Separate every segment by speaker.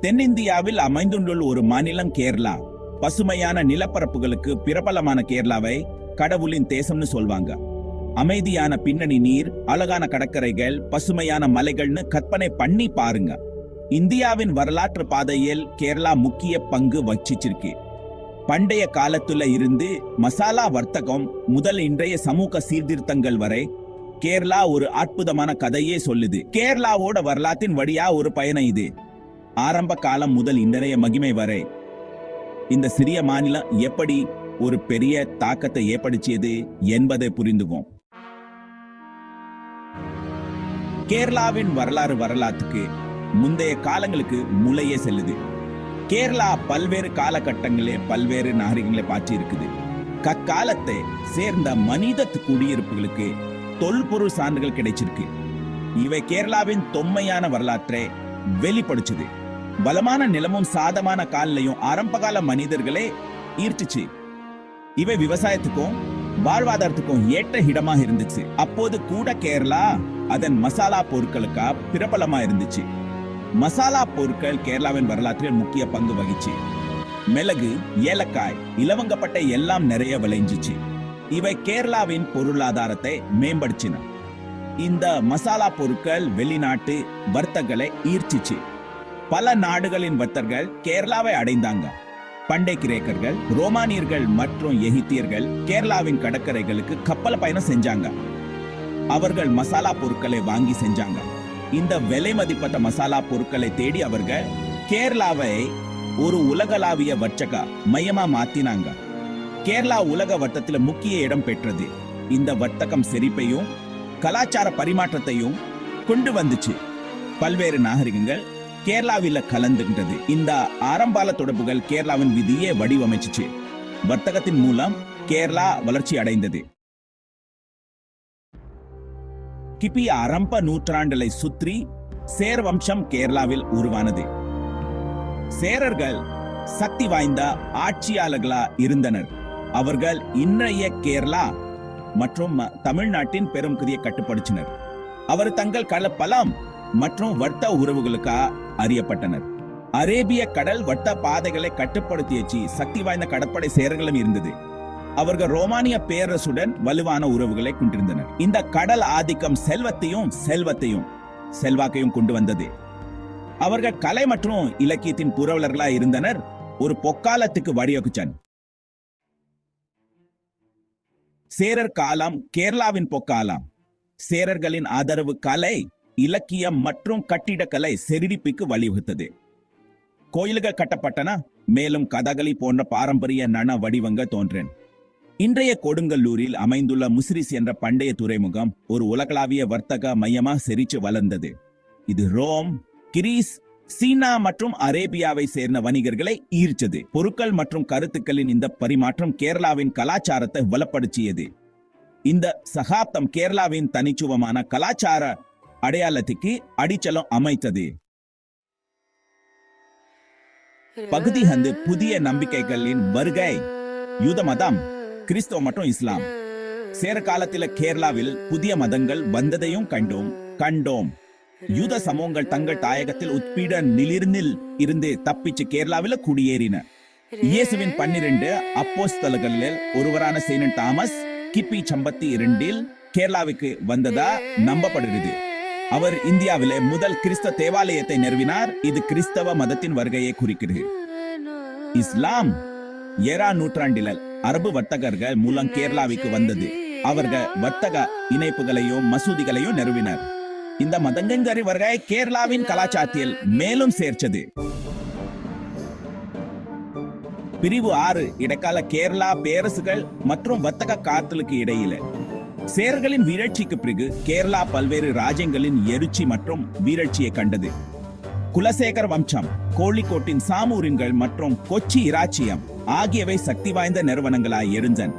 Speaker 1: தென்னிந்தியாவில் அமைந்துள்ள ஒரு மாநிலம் கேரளா. பசுமையான நிலப்பரப்புகளுக்கு பிரபலமான கேரளாவை கடவுளின் தேசம்னு சொல்வாங்க. அமைதியான பின்னணி நீர் அழகான கடற்கரைகள் பசுமையான மலைகள்னு கற்பனை பண்ணி பாருங்க. இந்தியாவின் வரலாற்று பாதையில் கேரளா முக்கிய பங்கு வச்சிச்சிருக்கு பண்டைய காலத்துல இருந்து மசாலா வர்த்தகம் முதல் இன்றைய சமூக சீர்திருத்தங்கள் வரை கேரளா ஒரு அற்புதமான கதையே சொல்லுது. கேரளாவோட வரலாற்றின் வழியா ஒரு பயணம் இது. ஆரம்ப காலம் முதல் இன்றைய மகிமை வரை இந்த சிறிய மாநிலம் எப்படி ஒரு பெரிய தாக்கத்தை ஏற்படுத்தியது என்பதை புரிந்துவோம் கேரளாவின் வரலாறு வரலாற்றுக்கு முந்தைய காலங்களுக்கு முளையே செல்லுது. கேரளா பல்வேறு காலகட்டங்களே பல்வேறு நாகரிகங்களை பாற்றி இருக்குது கக்காலத்தை சேர்ந்த மனித குடியிருப்புகளுக்கு தொல்பொருள் சான்றுகள் கிடைச்சிருக்கு. இவை கேரளாவின் தொன்மையான வரலாற்றை வெளிப்படுத்துது. பலமான நிலமும் சாதமான கால்லையும் ஆரம்பகால மனிதர்களே ஈர்த்துச்சு. இவை விவசாயத்துக்கும் வாழ்வாதாரத்துக்கும் ஏற்ற இடமாக இருந்துச்சு. அப்போது கூட கேரளா அதன் மசாலா பொருட்களுக்கா பிரபலமா இருந்துச்சு. மசாலா பொருட்கள் கேரளாவின் வரலாற்றில் முக்கிய பங்கு வகிச்சு. மிளகு ஏலக்காய் இலவங்கப்பட்ட எல்லாம் நிறைய விளைஞ்சிச்சு. இவை கேரளாவின் பொருளாதாரத்தை மேம்படுத்தின. இந்த மசாலா பொருட்கள் வெளிநாட்டு வர்த்தகளை ஈர்ச்சிச்சு பல நாடுகளின் பக்தர்கள் கேரளாவை அடைந்தாங்க. பண்டை கிரேக்கர்கள் ரோமானியர்கள் மற்றும் எகிப்தியர்கள் கேரளாவின் கடற்கரைகளுக்கு கப்பல் பயணம் செஞ்சாங்க. அவர்கள் மசாலா பொருட்களை வாங்கி செஞ்சாங்க. இந்த விலை மதிப்பட்ட மசாலா பொருட்களை தேடி அவர்கள் கேரளாவை ஒரு உலகளாவிய வர்த்தக மையமா மாத்தினாங்க. கேரளா உலக வர்த்தத்துல முக்கிய இடம் பெற்றது. இந்த வர்த்தகம் செழிப்பையும் கலாச்சார பரிமாற்றத்தையும் கொண்டு வந்துச்சு. பல்வேறு நாகரிகங்கள் கேரளாவில கலந்துகின்றது. இந்த ஆரம்பால தொடர்புகள் கேரளாவின் விதியை வடிவமைச்சிச்சு. வர்த்தகத்தின் மூலம் கேரளா வளர்ச்சி அடைந்தது. கிபி ஆரம்ப நூற்றாண்டுகளை சுற்றி சேர் வம்சம் கேரளாவில் உருவானது. சேரர்கள் சக்தி வாய்ந்த ஆட்சியாளர்களா இருந்தனர். அவர்கள் இன்றைய கேரளா மற்றும் ம- தமிழ்நாட்டின் பெரும் கதியை கட்டுப்படுத்தினர். அவர் தங்கள் கள பலம் மற்றும் வர்த்த உறவுகளுக்கா அறியப்பட்டனர். அரேபிய கடல் வட்ட பாதைகளை கட்டுப்படுத்தியச்சு சக்தி வாய்ந்த கடற்படை சேரர்களும் இருந்தது. அவர்கள் ரோமானிய பேரரசுடன் வலுவான உறவுகளை கொண்டிருந்தனர். இந்த கடல் ஆதிக்கம் செல்வத்தையும் செல்வத்தையும் செல்வாக்கையும் கொண்டு வந்தது. அவர்கள் கலை மற்றும் இலக்கியத்தின் புரவலர்களா இருந்தனர். ஒரு பொக்காலத்துக்கு வழிவகுச்சன் சேரர் காலம் கேரளாவின் பொக்காலம். சேரர்களின் ஆதரவு கலை இலக்கியம் மற்றும் கட்டிடக்கலை செரிடிப்புக்கு வழிவகுத்தது. கோயில்கள் கட்டப்பட்டன மேலும் கதகளி போன்ற பாரம்பரிய நன வடிவங்கள் தோன்றேன். இன்றைய கொடுங்கல்லூரில் அமைந்துள்ள முசிறிஸ் என்ற பண்டைய துறைமுகம் ஒரு உலகளாவிய வர்த்தக மையமாக செரிச்சு வளர்ந்தது. இது ரோம் கிரீஸ் சீனா மற்றும் அரேபியாவை சேர்ந்த வணிகர்களை ஈர்த்தது. பொருட்கள் மற்றும் கருத்துக்களின் இந்த பரிமாற்றம் கேரளாவின் கலாச்சாரத்தை வளப்படுத்தியது. இந்த சகாப்தம் கேரளாவின் தனிச்சுவமான கலாச்சார அடையாளத்துக்கு அடிச்சலம் அமைத்தது. பகுதி வந்து புதிய நம்பிக்கைகளின் வருகை. யூத மதம் கிறிஸ்தவ மற்றும் இஸ்லாம். சேர காலத்தில கேரளாவில் புதிய மதங்கள் வந்ததையும் கண்டோம் கண்டோம். யூத சமூகங்கள் தங்கள் தாயகத்தில் உட்பீட நிலிர்னில் இருந்து தப்பிச்சு கேரளாவில் குடியேறின. இயேசுவின் பன்னிரண்டு அப்போஸ்தலர்களில் ஒருவரான சேனன் தாமஸ் கிபி சம்பத்தி இரண்டில் கேரளாவுக்கு வந்ததா நம்பப்படுகிறது. அவர் இந்தியாவிலே முதல் கிறிஸ்த தேவாலயத்தை நிறுவினார். இது கிறிஸ்தவ மதத்தின் வருகையை குறிக்கிறது. இஸ்லாம் ஏழாம் நூற்றாண்டில் அரபு வர்த்தகர்கள் மூலம் கேரளாவுக்கு வந்தது. அவர்கள் வர்த்தக இணைப்புகளையும் மசூதிகளையும் நிறுவினர். இந்த மதங்கங்கரி வருகை கேரளாவின் கலாச்சாரத்தில் மேலும் சேர்ச்சது பிரிவு ஆறு இடைக்கால கேரளா பேரசுகள் மற்றும் வர்த்தக காத்தலுக்கு இடையில சேரர்களின் வீழ்ச்சிக்கு பிறகு கேரளா பல்வேறு ராஜ்யங்களின் எருச்சி மற்றும் வீழ்ச்சியை கண்டது. குலசேகர வம்சம் கோழிக்கோட்டின் சாமூரின்கள் மற்றும் கொச்சி இராச்சியம் ஆகியவை சக்தி வாய்ந்த நிறுவனங்களாய் எழுந்தன்.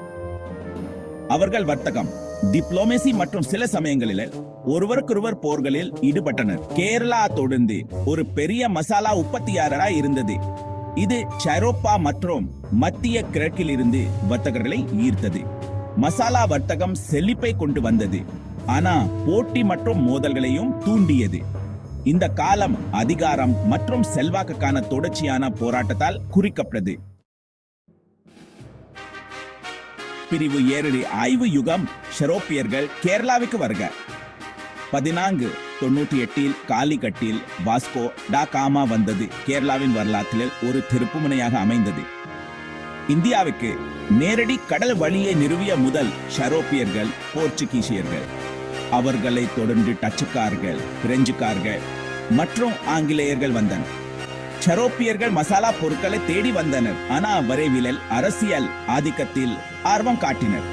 Speaker 1: அவர்கள் வர்த்தகம் டிப்ளோமேசி மற்றும் சில சமயங்களில் ஒருவருக்கொருவர் போர்களில் ஈடுபட்டனர். கேரளா தொடர்ந்து ஒரு பெரிய மசாலா உற்பத்தியாளராய் இருந்தது. இது சரோப்பா மற்றும் மத்திய கிழக்கில் இருந்து வர்த்தகர்களை ஈர்த்தது. மசாலா வர்த்தகம் செழிப்பை கொண்டு வந்தது. ஆனா போட்டி மற்றும் மோதல்களையும் தூண்டியது. இந்த காலம் அதிகாரம் மற்றும் செல்வாக்குக்கான தொடர்ச்சியான போராட்டத்தால் குறிக்கப்பட்டது. பிரிவு ஏழு ஆய்வு யுகம் ஷெரோப்பியர்கள் கேரளாவுக்கு வருக. பதினான்கு தொண்ணூற்றி எட்டில் காலிகட்டில் வாஸ்கோ டா காமா வந்தது. கேரளாவின் வரலாற்றில் ஒரு திருப்புமுனையாக அமைந்தது. இந்தியாவுக்கு நேரடி கடல் வழியை நிறுவிய முதல் ஷரோப்பியர்கள் போர்ச்சுகீசியர்கள். அவர்களை தொடர்ந்து டச்சுக்கார்கள் பிரெஞ்சுக்கார்கள் மற்றும் ஆங்கிலேயர்கள் வந்தனர். ஷரோப்பியர்கள் மசாலா பொருட்களை தேடி வந்தனர். ஆனா விரைவில் அரசியல் ஆதிக்கத்தில் ஆர்வம் காட்டினர்.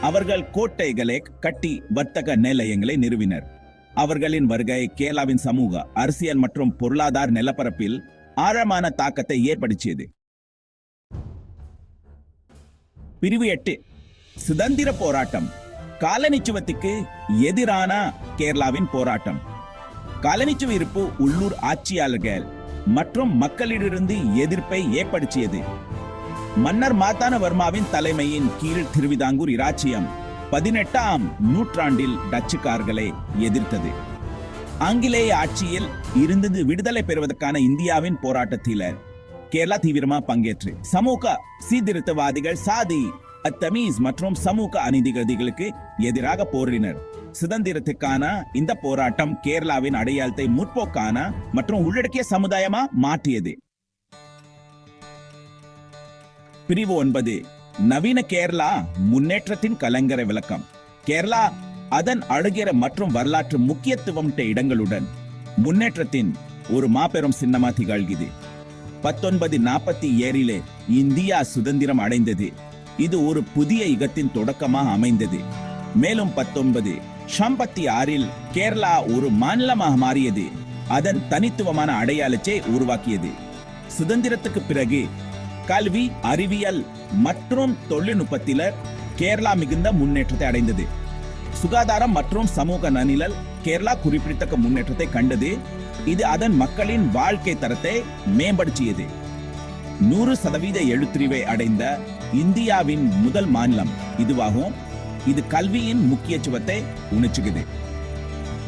Speaker 1: அவர்கள் கோட்டைகளை கட்டி வர்த்தக நிலையங்களை நிறுவினர். அவர்களின் வருகை கேரளாவின் சமூக அரசியல் மற்றும் பொருளாதார நிலப்பரப்பில் ஆழமான தாக்கத்தை ஏற்படுத்தியது. பிரிவு எட்டு சுதந்திர போராட்டம். காலனிச்சுவத்துக்கு எதிரான கேரளாவின் போராட்டம். காலனிச்சுவ இருப்பு உள்ளூர் ஆட்சியாளர்கள் மற்றும் மக்களிடமிருந்து எதிர்ப்பை ஏற்படுத்தியது. மன்னர் மாத்தானவர்மாவின் தலைமையின் கீழ் திருவிதாங்கூர் இராச்சியம் பதினெட்டாம் நூற்றாண்டில் டச்சுக்காரர்களை எதிர்த்தது. ஆங்கிலேய ஆட்சியில் இருந்தது விடுதலை பெறுவதற்கான இந்தியாவின் போராட்டத்தில் கேரளா தீவிரமா பங்கேற்று சமூக சீர்திருத்தவாதிகள் சாதி அத்தமீஸ் மற்றும் சமூக அநீதிகளுக்கு எதிராக போரினர். சுதந்திரத்துக்கான இந்த போராட்டம் கேரளாவின் அடையாளத்தை முற்போக்கான மற்றும் உள்ளடக்கிய சமுதாயமா மாற்றியது. பிரிவு ஒன்பது நவீன கேரளா முன்னேற்றத்தின் கலங்கரை விளக்கம். கேரளா அதன் அழுகிற மற்றும் வரலாற்று முக்கியத்துவம் இடங்களுடன் முன்னேற்றத்தின் ஒரு மாபெரும் சின்னமா திகழ்கிறது. பத்தொன்பது நாற்பத்தி ஏழிலே இந்தியா சுதந்திரம் அடைந்தது. இது ஒரு புதிய யுகத்தின் தொடக்கமாக அமைந்தது. மேலும் பத்தொன்பது ஷம்பத்தி ஆறில் கேரளா ஒரு மாநிலமாக மாறியது. அதன் தனித்துவமான அடையாளத்தை உருவாக்கியது. சுதந்திரத்துக்கு பிறகு கல்வி அறிவியல் மற்றும் தொழில்நுட்பத்தில கேரளா மிகுந்த முன்னேற்றத்தை அடைந்தது. சுகாதாரம் மற்றும் சமூக நனிலல் கேரளா குறிப்பிடத்தக்க முன்னேற்றத்தை கண்டது. இது அதன் மக்களின் வாழ்க்கை தரத்தை மேம்படுத்தியது. நூறு சதவீத எழுத்துரிவை அடைந்த இந்தியாவின் முதல் மாநிலம் இதுவாகும். இது கல்வியின் முக்கியத்துவத்தை உணர்ச்சுகிறது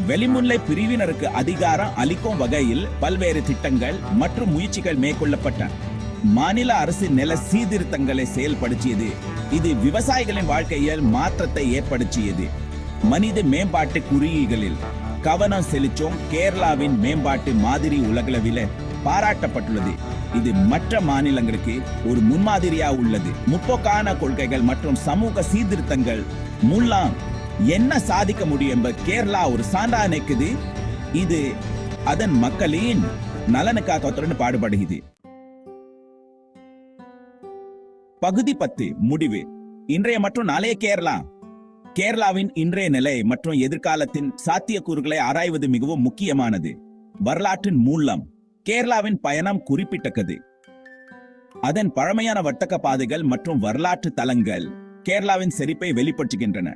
Speaker 1: வெளிமுல்லை பிரிவினருக்கு அதிகாரம் அளிக்கும் வகையில் பல்வேறு திட்டங்கள் மற்றும் முயற்சிகள் மேற்கொள்ளப்பட்ட மாநில அரசு நில சீர்திருத்தங்களை செயல்படுத்தியது. இது விவசாயிகளின் வாழ்க்கையில் மாற்றத்தை ஏற்படுத்தியது. மனித மேம்பாட்டு குறியீடுகளில் கவனம் செலுத்தும் கேரளாவின் மேம்பாட்டு மாதிரி உலகளவில் பாராட்டப்பட்டுள்ளது. இது மற்ற மாநிலங்களுக்கு ஒரு முன்மாதிரியா உள்ளது. முற்போக்கான கொள்கைகள் மற்றும் சமூக சீர்திருத்தங்கள் மூலம் என்ன சாதிக்க முடியும் என்ப கேரளா ஒரு சான்றா நிற்குது. இது அதன் மக்களின் நலனுக்காக பாடுபடுகிறது. பகுதி பத்து முடிவு. இன்றைய மற்றும் நாளைய கேரளா. கேரளாவின் இன்றைய நிலை மற்றும் எதிர்காலத்தின் சாத்தியக்கூறுகளை ஆராய்வது மிகவும் முக்கியமானது. வரலாற்றின் மூலம் கேரளாவின் பயணம் குறிப்பிட்டக்கது அதன் பழமையான வர்த்தக பாதைகள் மற்றும் வரலாற்று தலங்கள் கேரளாவின் செழிப்பை வெளிப்படுத்துகின்றன.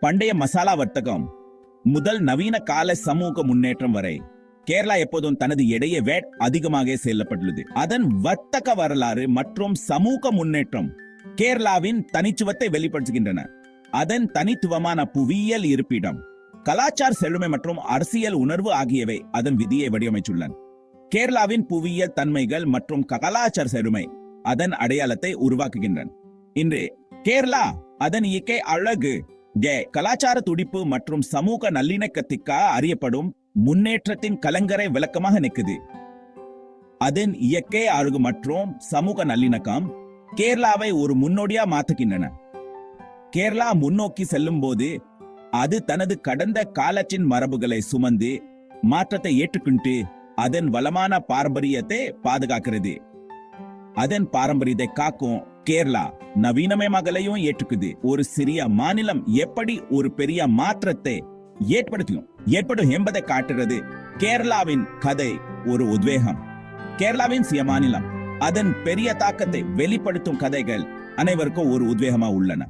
Speaker 1: பண்டைய மசாலா வர்த்தகம் முதல் நவீன கால சமூக முன்னேற்றம் வரை கேரளா எப்போதும் தனது இடையே வேட் அதிகமாக செல்லப்பட்டுள்ளது அதன் வர்த்தக வரலாறு மற்றும் சமூக முன்னேற்றம் கேரளாவின் தனிச்சுவத்தை வெளிப்படுத்துகின்றன. அதன் தனித்துவமான புவியியல் இருப்பிடம் கலாச்சார செழுமை மற்றும் அரசியல் உணர்வு ஆகியவை அதன் விதியை வடிவமைத்துள்ளன. கேரளாவின் புவியியல் தன்மைகள் மற்றும் கலாச்சார செழுமை அதன் அடையாளத்தை உருவாக்குகின்றன. இன்று கேரளா அதன் இயற்கை அழகு கே கலாச்சார துடிப்பு மற்றும் சமூக நல்லிணக்கத்திற்காக அறியப்படும் முன்னேற்றத்தின் கலங்கரை விளக்கமாக நிற்குது. அதன் இயற்கை அழகு மற்றும் சமூக நல்லிணக்கம் கேரளாவை ஒரு முன்னோடியா மாத்துகின்றன கேரளா முன்னோக்கி செல்லும் போது அது தனது கடந்த காலத்தின் மரபுகளை சுமந்து மாற்றத்தை ஏற்றுக்கொண்டு அதன் வளமான பாரம்பரியத்தை பாதுகாக்கிறது. அதன் பாரம்பரியத்தை காக்கும் கேரளா நவீனமயமாகலையும் ஏற்றுக்குது. ஒரு சிறிய மாநிலம் எப்படி ஒரு பெரிய மாற்றத்தை ஏற்படுத்தியும் ஏற்படும் என்பதை காட்டுறது கேரளாவின் கதை ஒரு உத்வேகம். கேரளாவின் சிய மாநிலம் அதன் பெரிய தாக்கத்தை வெளிப்படுத்தும் கதைகள் அனைவருக்கும் ஒரு உத்வேகமா உள்ளன.